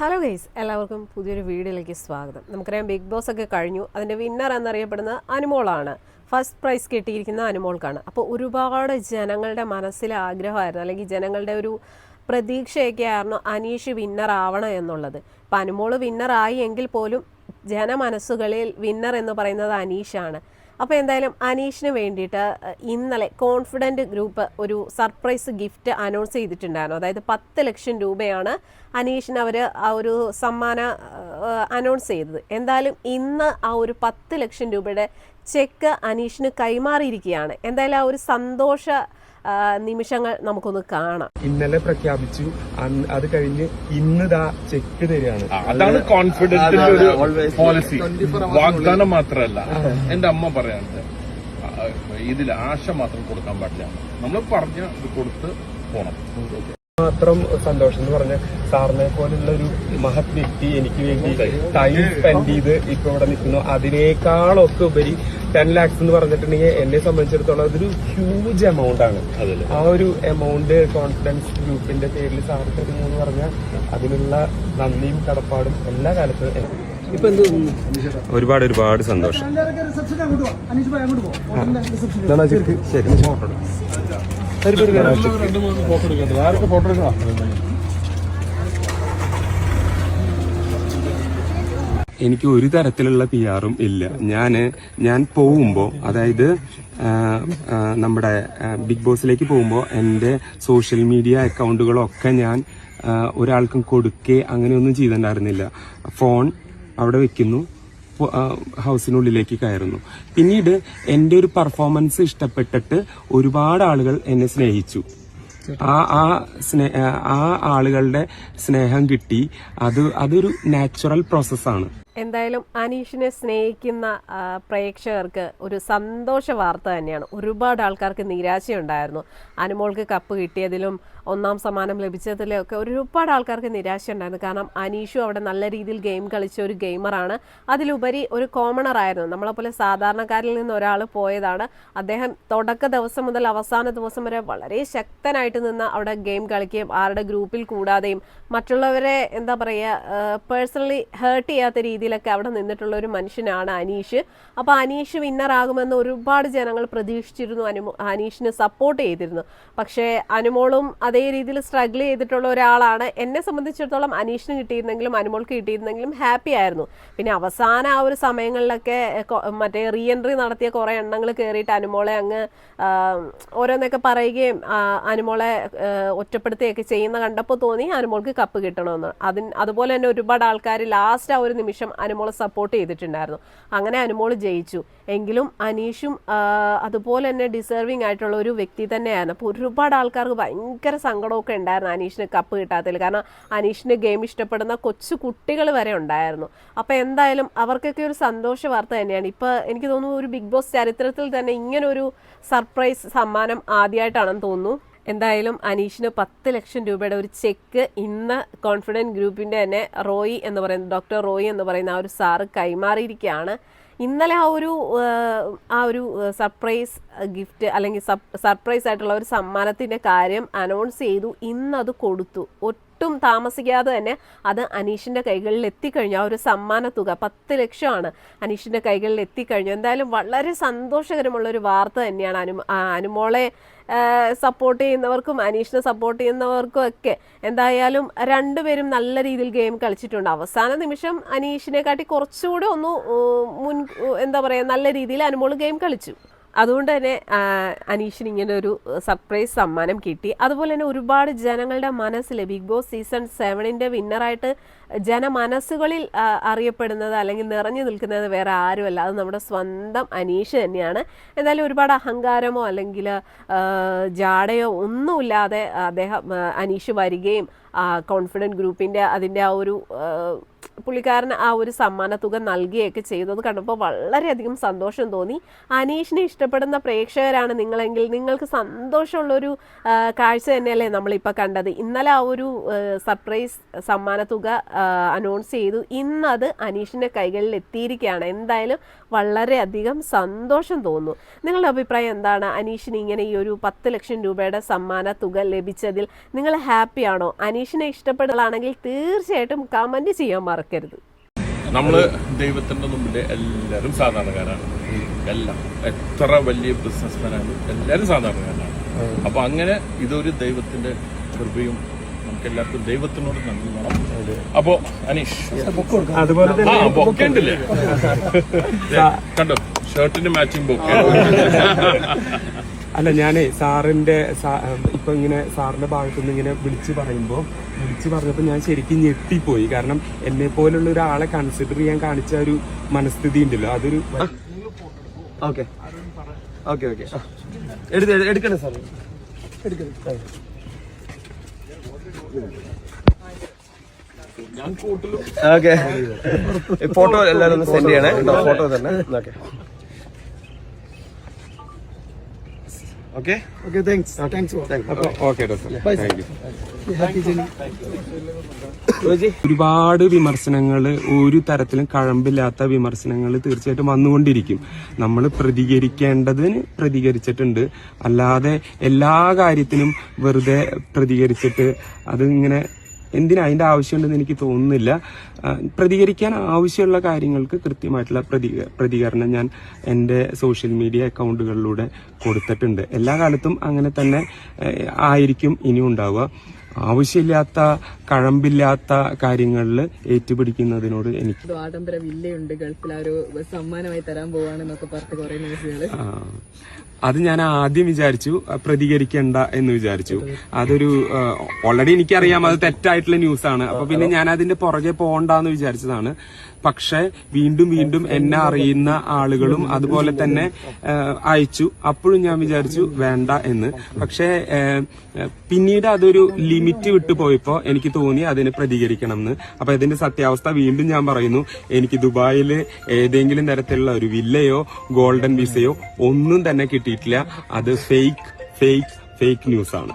Hello guys എല്ലാവർക്കും പുതിയൊരു വീഡിയോയിലേക്ക് സ്വാഗതം. നമുക്കറിയാം ബിഗ് ബോസ് ഒക്കെ കഴിഞ്ഞു. അതിന്റെ വിന്നർ എന്നറിയപ്പെടുന്ന അനുമോളാണ്. ഫസ്റ്റ് പ്രൈസ് കിട്ടിയിരിക്കുന്ന അനുമോൾക്കാണ്. അപ്പോൾ ഒരുപാട് ജനങ്ങളുടെ മനസ്സിലെ ആഗ്രഹമായിരുന്നു. അല്ലെങ്കിൽ ജനങ്ങളുടെ ഒരു പ്രതീക്ഷയൊക്കെ ആയിരുന്നു അനീഷ് വിന്നർ ആവണം എന്നുള്ളത്. അപ്പോൾ അനുമോൾ വിന്നർ എങ്കിൽ പോലും ജനമനസ്സുകളിൽ വിന്നർ എന്ന് പറയുന്നത് അനീഷാണ്. അപ്പോൾ എന്തായാലും അനീഷിന് വേണ്ടിയിട്ട് ഇന്നലെ കോൺഫിഡന്റ് ഗ്രൂപ്പ് ഒരു സർപ്രൈസ് ഗിഫ്റ്റ് അനൗൺസ് ചെയ്തിട്ടുണ്ടായിരുന്നു. അതായത് പത്ത് ലക്ഷം രൂപയാണ് അനീഷിന് അവർ ആ ഒരു സമ്മാന അനൗൺസ് ചെയ്തത്. എന്തായാലും ഇന്ന് ആ ഒരു പത്ത് ലക്ഷം രൂപയുടെ ചെക്ക് അനീഷിന് കൈമാറിയിരിക്കുകയാണ്. എന്തായാലും ആ ഒരു സന്തോഷ നിമിഷങ്ങൾ നമുക്കൊന്ന് കാണാം. ഇന്നലെ പ്രഖ്യാപിച്ചു. അത് കഴിഞ്ഞ് ഇന്ന് ദാ ചെക്ക് തരികയാണ്. അതാണ് കോൺഫിഡൻസിന്റെ ഒരു പോളിസി വാഗ്ദാനം മാത്രമല്ല എന്റെ അമ്മ പറയാനുണ്ട് ഇതിൽ ആശ മാത്രം കൊടുക്കാൻ പാടില്ല. നമ്മൾ പറഞ്ഞ കൊടുത്ത് പോണം. മാത്രം സന്തോഷം എന്ന് പറഞ്ഞ സാറിനെ പോലുള്ള ഒരു മഹത് വ്യക്തി എനിക്ക് വേണ്ടി ടൈം സ്പെൻഡ് ചെയ്ത് ഇപ്പൊ ഇവിടെ നിൽക്കുന്നു. അതിനേക്കാളൊക്കെ ഉപരി ടെൻ ലാക്സ് എന്ന് പറഞ്ഞിട്ടുണ്ടെങ്കിൽ എന്നെ സംബന്ധിച്ചിടത്തോളം അതൊരു ഹ്യൂജ് എമൗണ്ട് ആണ്. ആ ഒരു എമൗണ്ട് കോൺഫിഡൻസ് ഗ്രൂപ്പിന്റെ പേരിൽ സാർ തരുന്നു എന്ന് പറഞ്ഞാൽ അതിനുള്ള നന്ദിയും കടപ്പാടും എല്ലാ കാലത്തും ഒരുപാട് ഒരുപാട് സന്തോഷം. ശരി. ഫോട്ടോ എനിക്ക് ഒരു തരത്തിലുള്ള പി ആറും ഇല്ല. ഞാൻ ഞാൻ പോകുമ്പോ അതായത് നമ്മുടെ ബിഗ് ബോസിലേക്ക് പോകുമ്പോ എന്റെ സോഷ്യൽ മീഡിയ അക്കൗണ്ടുകളൊക്കെ ഞാൻ ഒരാൾക്കും കൊടുക്കേ അങ്ങനെയൊന്നും ചെയ്തിട്ടുണ്ടായിരുന്നില്ല. ഫോൺ അവിടെ വെക്കുന്നു. ഹൗസിനുള്ളിലേക്ക് കയറുന്നു. പിന്നീട് എന്റെ ഒരു പെർഫോമൻസ് ഇഷ്ടപ്പെട്ടിട്ട് ഒരുപാട് ആളുകൾ എന്നെ സ്നേഹിച്ചു. ആ ആ സ്നേ ആ ആളുകളുടെ സ്നേഹം കിട്ടി. അത് അതൊരു നാച്ചുറൽ പ്രോസസ്സാണ് എന്തായാലും അനീഷിനെ സ്നേഹിക്കുന്ന പ്രേക്ഷകർക്ക് ഒരു സന്തോഷ വാർത്ത തന്നെയാണ്. ഒരുപാട് ആൾക്കാർക്ക് നിരാശയുണ്ടായിരുന്നു. അനുമോൾക്ക് കപ്പ് കിട്ടിയതിലും ഒന്നാം സമ്മാനം ലഭിച്ചതിലും ഒക്കെ ഒരുപാട് ആൾക്കാർക്ക് നിരാശയുണ്ടായിരുന്നു. കാരണം അനീഷു അവിടെ നല്ല രീതിയിൽ ഗെയിം കളിച്ച ഒരു ഗെയിമറാണ്. അതിലുപരി ഒരു കോമണർ ആയിരുന്നു നമ്മളെപ്പോലെ സാധാരണക്കാരിൽ നിന്ന് ഒരാൾ പോയതാണ്. അദ്ദേഹം തുടക്ക ദിവസം മുതൽ അവസാന ദിവസം വരെ വളരെ ശക്തനായിട്ട് നിന്ന് അവിടെ ഗെയിം കളിക്കുകയും ആരുടെ ഗ്രൂപ്പിൽ കൂടാതെയും മറ്റുള്ളവരെ എന്താ പറയുക പേഴ്സണലി ഹേർട്ട് ചെയ്യാത്ത രീതിയിലൊക്കെ അവിടെ നിന്നിട്ടുള്ള ഒരു മനുഷ്യനാണ് അനീഷ്. അപ്പോൾ അനീഷ് വിന്നർ ആകുമെന്ന് ഒരുപാട് ജനങ്ങൾ പ്രതീക്ഷിച്ചിരുന്നു അനുമോ അനീഷിന് സപ്പോർട്ട് ചെയ്തിരുന്നു. പക്ഷേ അനുമോളും അതേ രീതിയിൽ സ്ട്രഗിൾ ചെയ്തിട്ടുള്ള ഒരാളാണ്. എന്നെ സംബന്ധിച്ചിടത്തോളം അനീഷിന് കിട്ടിയിരുന്നെങ്കിലും അനുമോൾക്ക് കിട്ടിയിരുന്നെങ്കിലും ഹാപ്പി ആയിരുന്നു. പിന്നെ അവസാന ആ ഒരു സമയങ്ങളിലൊക്കെ മറ്റേ റീ എൻട്രി നടത്തിയ കുറേ എണ്ണങ്ങൾ കയറിയിട്ട് അനുമോളെ അങ്ങ് ഓരോന്നൊക്കെ പറയുകയും അനുമോളെ ഒറ്റപ്പെടുത്തുകയൊക്കെ ചെയ്യുന്ന കണ്ടപ്പോൾ തോന്നി അനുമോൾക്ക് കപ്പ് കിട്ടണമെന്ന്. അതിന് അതുപോലെ തന്നെ ഒരുപാട് ആൾക്കാർ ലാസ്റ്റ് ആ ഒരു നിമിഷം അനുമോളെ സപ്പോർട്ട് ചെയ്തിട്ടുണ്ടായിരുന്നു. അങ്ങനെ അനുമോൾ ജയിച്ചു. എങ്കിലും അനീഷും അതുപോലെ തന്നെ ഡിസേർവിങ് ആയിട്ടുള്ള ഒരു വ്യക്തി തന്നെയായിരുന്നു. അപ്പോൾ ഒരുപാട് ആൾക്കാർക്ക് ഭയങ്കര സങ്കടമൊക്കെ ഉണ്ടായിരുന്നു അനീഷിന് കപ്പ് കിട്ടാത്തതിൽ. കാരണം അനീഷിന് ഗെയിം ഇഷ്ടപ്പെടുന്ന കൊച്ചു കുട്ടികൾ വരെ ഉണ്ടായിരുന്നു. അപ്പോൾ എന്തായാലും അവർക്കൊക്കെ ഒരു സന്തോഷ വാർത്ത തന്നെയാണ്. ഇപ്പോൾ എനിക്ക് തോന്നുന്നു ഒരു ബിഗ് ബോസ് ചരിത്രത്തിൽ തന്നെ ഇങ്ങനൊരു സർപ്രൈസ് സമ്മാനം ആദ്യമായിട്ടാണെന്ന് തോന്നുന്നു. എന്തായാലും അനീഷിന് പത്ത് ലക്ഷം രൂപയുടെ ഒരു ചെക്ക് ഇന്ന് കോൺഫിഡന്റ് ഗ്രൂപ്പിന്റെ തന്നെ റോയി എന്ന് പറയുന്ന ഡോക്ടർ റോയി എന്ന് പറയുന്ന ആ ഒരു സാറ് കൈമാറിയിരിക്കുകയാണ്. ഇന്നലെ ആ ഒരു ആ, ഒരു സർപ്രൈസ് ഗിഫ്റ്റ് അല്ലെങ്കിൽ സർപ്രൈസ് ആയിട്ടുള്ള ഒരു സമ്മാനത്തിന്റെ കാര്യം അനൗൺസ് ചെയ്തു. ഇന്നത് കൊടുത്തു. കൊടുത്തു ഒട്ടും താമസിക്കാതെ തന്നെ അത് അനീഷിന്റെ കൈകളിൽ എത്തിക്കഴിഞ്ഞു. ആ ഒരു സമ്മാന തുക പത്ത് ലക്ഷമാണ് അനീഷിന്റെ കൈകളിൽ എത്തിക്കഴിഞ്ഞു. എന്തായാലും വളരെ സന്തോഷകരമുള്ള ഒരു വാർത്ത തന്നെയാണ് അനു അനുമോളെ സപ്പോർട്ട് ചെയ്യുന്നവർക്കും അനീഷിനെ സപ്പോർട്ട് ചെയ്യുന്നവർക്കും ഒക്കെ. എന്തായാലും രണ്ടുപേരും നല്ല രീതിയിൽ ഗെയിം കളിച്ചിട്ടുണ്ട്. അവസാന നിമിഷം അനീഷിനെ കാട്ടി കുറച്ചുകൂടെ ഒന്ന് മുൻ എന്താ പറയുക നല്ല രീതിയിൽ അനുമോൾ ഗെയിം കളിച്ചു. അതുകൊണ്ട് തന്നെ അനീഷിന് ഇങ്ങനെ ഒരു സർപ്രൈസ് സമ്മാനം കിട്ടി. അതുപോലെ തന്നെ ഒരുപാട് ജനങ്ങളുടെ മനസ്സിൽ ബിഗ് ബോസ് സീസൺ സെവനിന്റെ വിന്നറായിട്ട് ജന മനസ്സുകളിൽ അറിയപ്പെടുന്നത് അല്ലെങ്കിൽ നിറഞ്ഞു നിൽക്കുന്നത് വേറെ ആരുമല്ല. അത് നമ്മുടെ സ്വന്തം അനീഷ് തന്നെയാണ്. എന്തായാലും ഒരുപാട് അഹങ്കാരമോ അല്ലെങ്കിൽ ജാടയോ ഒന്നുമില്ലാതെ അദ്ദേഹം അനീഷ് വരികയും കോൺഫിഡന്റ് ഗ്രൂപ്പിന്റെ അതിന്റെ ആ ഒരു ആ, പുള്ളിക്കാരന് ആ ഒരു സമ്മാന തുക നൽകുകയൊക്കെ ചെയ്തത് കണ്ടപ്പോൾ വളരെയധികം സന്തോഷം തോന്നി. അനീഷിനെ ഇഷ്ടപ്പെടുന്ന പ്രേക്ഷകരാണ് നിങ്ങളെങ്കിൽ നിങ്ങൾക്ക് സന്തോഷമുള്ളൊരു കാഴ്ച തന്നെയല്ലേ നമ്മളിപ്പോൾ കണ്ടത്. ഇന്നലെ ആ ഒരു സർപ്രൈസ് സമ്മാന തുക അനൗൺസ് ചെയ്തു. ഇന്നത് അനീഷിന്റെ കൈകളിൽ എത്തിയിരിക്കുകയാണ്. എന്തായാലും വളരെയധികം സന്തോഷം തോന്നുന്നു. നിങ്ങളുടെ അഭിപ്രായം എന്താണ്? അനീഷിന് ഇങ്ങനെ ഈ ഒരു പത്ത് ലക്ഷം രൂപയുടെ സമ്മാന തുക ലഭിച്ചതിൽ നിങ്ങൾ ഹാപ്പിയാണോ? അനീഷിനെ ഇഷ്ടപ്പെടുകയാണെങ്കിൽ തീർച്ചയായിട്ടും കമന്റ് ചെയ്യാൻ മറക്കരുത്. നമ്മൾ ദൈവത്തിന്റെ മുമ്പിൽ എല്ലാവരും സാധാരണക്കാരാണ്. എല്ലാം. എത്ര വലിയ ബിസിനസ്മാനാണ് എല്ലാരും എല്ലാവരും സാധാരണക്കാരാണ്. അപ്പൊ അങ്ങനെ ഇതൊരു ദൈവത്തിന്റെ കൃപയും നമുക്ക് എല്ലാവർക്കും ദൈവത്തിനോട് നന്ദി വേണം അപ്പോ അനീഷ്. ബൊക്കെ ഉണ്ടല്ലേ കണ്ടോ? ഷർട്ടിന് മാച്ചിങ് ബൊക്കെ. അല്ല ഞാനേ സാറിന്റെ ഇപ്പൊ ഇങ്ങനെ സാറിന്റെ ഭാഗത്തുനിന്ന് ഇങ്ങനെ വിളിച്ചു പറയുമ്പോ വിളിച്ചു പറഞ്ഞപ്പോ ഞാൻ ശരിക്കും ഞെട്ടിപ്പോയി. കാരണം എന്നെ പോലുള്ള ഒരാളെ കൺസിഡർ ചെയ്യാൻ കാണിച്ച ഒരു മനസ്ഥിതി ഉണ്ടല്ലോ അതൊരു ഓക്കെ. Okay okay. എടുത്ത് എടുക്കണേ സാർ ഓക്കെ. ഫോട്ടോ എല്ലാവരും ഒന്ന് സെൻഡ് ചെയ്യണേ. ഫോട്ടോ തന്നെ. Okay. Okay okay thanks thanks okay doctor thank you Happy journey. ഒരുപാട് വിമർശനങ്ങൾ ഒരു തരത്തിലും കഴമ്പില്ലാത്ത വിമർശനങ്ങൾ തീർച്ചയായിട്ടും വന്നുകൊണ്ടിരിക്കും. നമ്മൾ പ്രതികരിക്കേണ്ടതിന് പ്രതികരിച്ചിട്ടുണ്ട്. അല്ലാതെ എല്ലാ കാര്യത്തിനും വെറുതെ പ്രതികരിച്ചിട്ട് അത് ഇങ്ങനെ എന്തിനാ അതിന്റെ ആവശ്യമുണ്ടെന്ന് എനിക്ക് തോന്നുന്നില്ല. പ്രതികരിക്കാൻ ആവശ്യമുള്ള കാര്യങ്ങൾക്ക് കൃത്യമായിട്ടുള്ള പ്രതി പ്രതികരണം ഞാൻ എന്റെ സോഷ്യൽ മീഡിയ അക്കൗണ്ടുകളിലൂടെ കൊടുത്തിട്ടുണ്ട്. എല്ലാ കാലത്തും അങ്ങനെ തന്നെ ആയിരിക്കും ഇനി ഉണ്ടാവുക. ആവശ്യമില്ലാത്ത കഴമ്പില്ലാത്ത കാര്യങ്ങളിൽ ഏറ്റുപിടിക്കുന്നതിനോട് എനിക്ക് സ്വാതന്ത്ര്യം ആഡംബര വില്ലയുണ്ട് ഗൾഫിൽ. ആ ഒരു സമ്മാനമായി തരാൻ പോവാണെന്നൊക്കെ പറഞ്ഞ് കുറെ ന്യൂസുകൾ അത് ഞാൻ ആദ്യം വിചാരിച്ചു പ്രതികരിക്കണ്ട എന്ന് വിചാരിച്ചു. അതൊരു ഓൾറെഡി എനിക്കറിയാം അത് തെറ്റായിട്ടുള്ള ആണ് അപ്പൊ പിന്നെ ഞാൻ അതിന്റെ പുറകെ പോകണ്ടെന്ന് വിചാരിച്ചതാണ്. പക്ഷെ വീണ്ടും വീണ്ടും എന്നെ അറിയുന്ന ആളുകളും അതുപോലെ തന്നെ അയച്ചു. അപ്പോഴും ഞാൻ വിചാരിച്ചു വേണ്ട എന്ന്. പക്ഷേ പിന്നീട് അതൊരു ലിമിറ്റ് വിട്ടു പോയപ്പോ എനിക്ക് തോന്നി അതിന് പ്രതികരിക്കണം എന്ന് അപ്പൊ ഇതിന്റെ സത്യാവസ്ഥ വീണ്ടും ഞാൻ പറയുന്നു. എനിക്ക് ദുബായിൽ ഏതെങ്കിലും തരത്തിലുള്ള ഒരു വില്ലയോ ഗോൾഡൻ വിസയോ ഒന്നും തന്നെ കിട്ടിയിട്ടില്ല. അത് ഫേക്ക് ഫേക്ക് ഫേക്ക് ന്യൂസ് ആണ്.